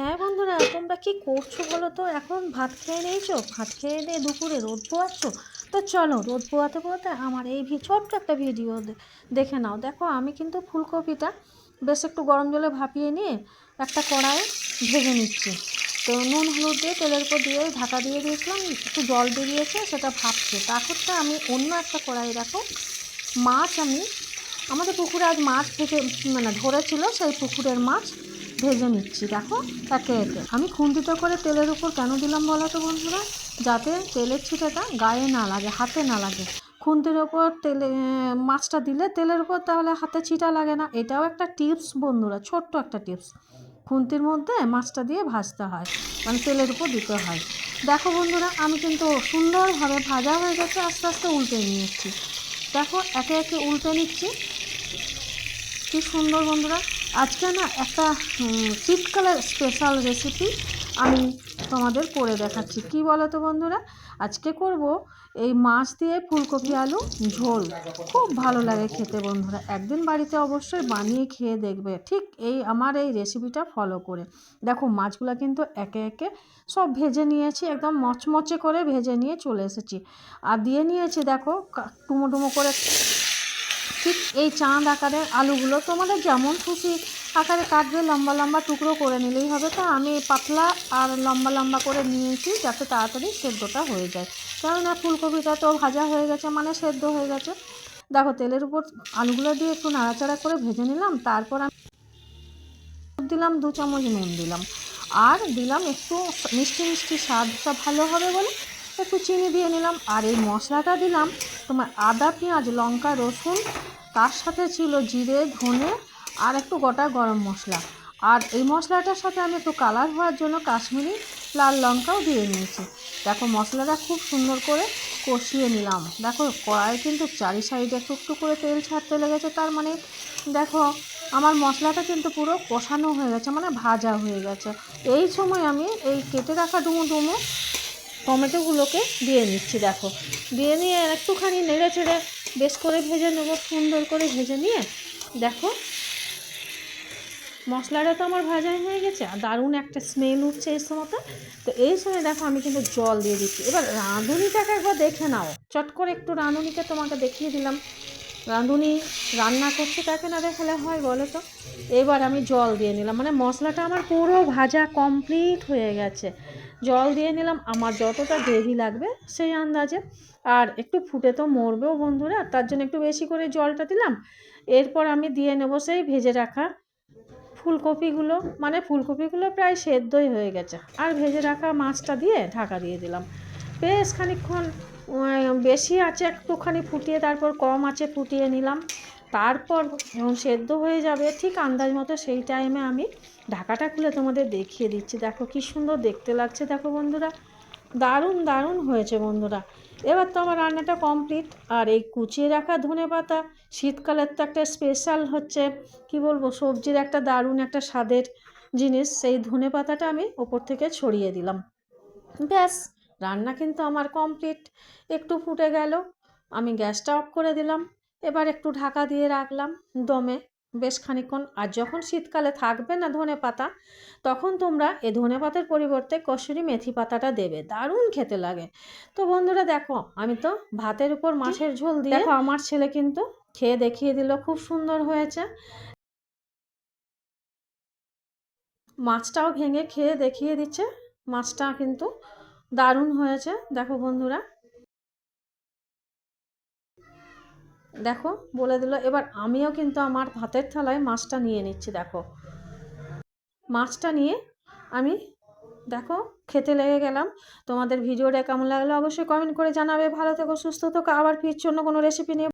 হ্যাঁ বন্ধুরা, তোমরা কি করছ বলো তো? এখন ভাত খেয়ে নিয়েছো? ভাত খেয়ে নিয়ে দুপুরে রোদ পোয়াচ্ছ? তো চলো, রোদ পোয়াতে পোয়াতে আমার এই ভি ছোট্ট একটা ভিডিও দেখে নাও। দেখো, আমি কিন্তু ফুলকপিটা বেশ একটু গরম জলে ভাপিয়ে নিয়ে একটা কড়াইয়ে ভেজে নিচ্ছি। তো নুন, হলুদ দিয়ে, তেলের উপর দিয়ে ঢাকা দিয়ে দিয়েছিলাম, একটু জল বেরিয়েছে, সেটা ভাবছে তারপরটা আমি অন্য একটা কড়াই দেখো, মাছ আমি আমাদের পুকুরে আজ মাছ থেকে মানে ধরেছিল সেই পুকুরের মাছ। ভেজে নিচ্ছি, দেখো? একে একে। আমি খুন্তিতে করে তেলের উপর কেন দিলাম বলো তো বন্ধুরা? যাতে তেলের ছিটেটা গায়ে না লাগে, হাতে না লাগে। খুন্তির ওপর তেলে মাছটা দিলে তেলের উপর তাহলে হাতে ছিটা লাগে না। এটাও একটা টিপস বন্ধুরা, ছোট্ট একটা টিপস। খুন্তির মধ্যে মাছটা দিয়ে ভাজতে হয় মানে তেলের উপর দিতে হয়। দেখো বন্ধুরা, আমি কিন্তু সুন্দরভাবে ভাজা হয়ে গেছে, আস্তে আস্তে উল্টে নিয়েছি। দেখো, একে একে উল্টে নিচ্ছি। কি সুন্দর বন্ধুরা। আজকে না একটা শীতকালের স্পেশাল রেসিপি আমি তোমাদের করে দেখাচ্ছি। কি বলো তো বন্ধুরা? আজকে করব এই মাছ দিয়ে ফুলকপি আলু, ঝোল। খুব ভালো লাগে খেতে বন্ধুরা। একদিন বাড়িতে অবশ্যই বানিয়ে খেয়ে দেখবে। ঠিক এই আমার এই রেসিপিটা ফলো করে। দেখো, মাছগুলো কিন্তু একে একে সব ভেজে নিয়েছি, একদম মচমচে করে ভেজে নিয়ে চলে এসেছি। আর দিয়ে নিয়েছি, দেখো টুমো টুমো করে ঠিক এই চাঁদ আকারের আলুগুলো তোমাদের যেমন খুশি আকারে কাটবে, লম্বা লম্বা টুকরো করে নিলেই হবে। তো আমি পাতলা আর লম্বা লম্বা করে নিয়েছি যাতে তাড়াতাড়ি সেদ্ধটা হয়ে যায়। কেননা ফুলকপিটা তো ভাজা হয়ে গেছে মানে সেদ্ধ হয়ে গেছে। দেখো, তেলের উপর আলুগুলো দিয়ে একটু নাড়াচাড়া করে ভেজে নিলাম, তারপর আমি দিলাম দু চামচ নুন দিলাম। আর দিলাম একটু মিষ্টি মিষ্টি স্বাদটা ভালো হবে বলে একটু চিনি দিয়ে নিলাম আর এই মশলাটা দিলাম তোমার আদা, পেঁয়াজ, লঙ্কা, রসুন, তার সাথে ছিল জিরে, ধনে আর একটু গোটা গরম মশলা। আর এই মশলাটার সাথে আমি একটু কালার হওয়ার জন্য কাশ্মীরি লাল লঙ্কাও দিয়ে নিয়েছি। দেখো মশলাটা খুব সুন্দর করে কষিয়ে নিলাম। দেখো কড়াই কিন্তু চারি সাইডে একটু একটু করে তেল ছাড়তে লেগেছে, তার মানে দেখো আমার মশলাটা কিন্তু পুরো কষানো হয়ে গেছে মানে ভাজা হয়ে গেছে। এই সময় আমি এই কেটে রাখা ডুমো ডুমো টমেটোগুলোকে দিয়ে নিচ্ছি, দেখো। দিয়ে নিয়ে একটুখানি নেড়ে চেড়ে বেশ করে ভেজে নেব, সুন্দর করে ভেজে নিয়ে। দেখো, মশলাটা তো আমার ভাজাই হয়ে গেছে, আর দারুণ একটা স্মেল উঠছে এই সময়তে তো। এই সময় দেখো, আমি কিন্তু জল দিয়ে দিচ্ছি। এবার রাঁধুনিটাকে একবার দেখে নাও। চট করে একটু রাঁধুনিকে তোমাকে দেখিয়ে দিলাম। রাঁধুনি রান্না করছে তাকে না দেখালে হয় বলো তো? এবার আমি জল দিয়ে নিলাম। মানে মশলাটা আমার পুরো ভাজা কমপ্লিট হয়ে গেছে। জল দিয়ে নিলাম, আমার যতটা গ্রেভি লাগবে সেই আন্দাজে। আর একটু ফুটে তো মরবেও বন্ধুরা তার জন্য একটু বেশি করে জলটা দিলাম। এরপর আমি দিয়ে নেব সেই ভেজে রাখা ফুলকপিগুলো। মানে ফুলকপিগুলো প্রায় সেদ্ধই হয়ে গেছে। আর ভেজে রাখা মাছটা দিয়ে ঢাকা দিয়ে দিলাম। বেশ খানিকক্ষণ বেশি আছে একটুখানি ফুটিয়ে, তারপর কম আছে ফুটিয়ে নিলাম। তারপর যখন সেদ্ধ হয়ে যাবে ঠিক আন্দাজ মতো সেই টাইমে আমি ঢাকাটা খুলে তোমাদের দেখিয়ে দিচ্ছি। দেখো কি সুন্দর দেখতে লাগছে। দেখো বন্ধুরা, দারুণ দারুণ হয়েছে বন্ধুরা। এবার তো আমার রান্নাটা কমপ্লিট আর এই কুচিয়ে রাখা ধনে পাতা, শীতকালের তো একটা স্পেশাল হচ্ছে, কি বলব, সবজির একটা দারুণ একটা স্বাদের জিনিস। সেই ধনে পাতাটা আমি ওপর থেকে ছড়িয়ে দিলাম। ব্যাস, রান্না কিন্তু আমার কমপ্লিট একটু ফুটে গেল, আমি গ্যাসটা অফ করে দিলাম। এবার একটু ঢাকা দিয়ে রাখলাম দমে। বেশ খানিকক্ষণ আর যখন শীতকালে থাকবে না ধনে পাতা তখন তোমরা এ ধনে পাতার পরিবর্তে কসুরি মেথি পাতাটা দেবে। দারুণ খেতে লাগে। তো বন্ধুরা দেখো আমি তো ভাতের উপর মাছের ঝোল দিয়ে দেখো আমার ছেলে কিন্তু খেয়ে দেখিয়ে দিল খুব সুন্দর হয়েছে। মাছটাও ভেঙে খেয়ে দেখিয়ে দিচ্ছে। মাছটা কিন্তু দারুণ হয়েছে। দেখো বন্ধুরা দেখো, বলে দিল, এবার আমিও কিন্তু আমার হাতের থালায় মাছটা নিয়ে নিচ্ছি, দেখো। মাছটা নিয়ে আমি, দেখো, খেতে লেগে গেলাম। তোমাদের ভিডিওটা কেমন লাগল অবশ্যই কমেন্ট করে জানাবে। ভালো থেকো, সুস্থ থেকো, আবার ফিরছি অন্য কোনো রেসিপি নিয়ে।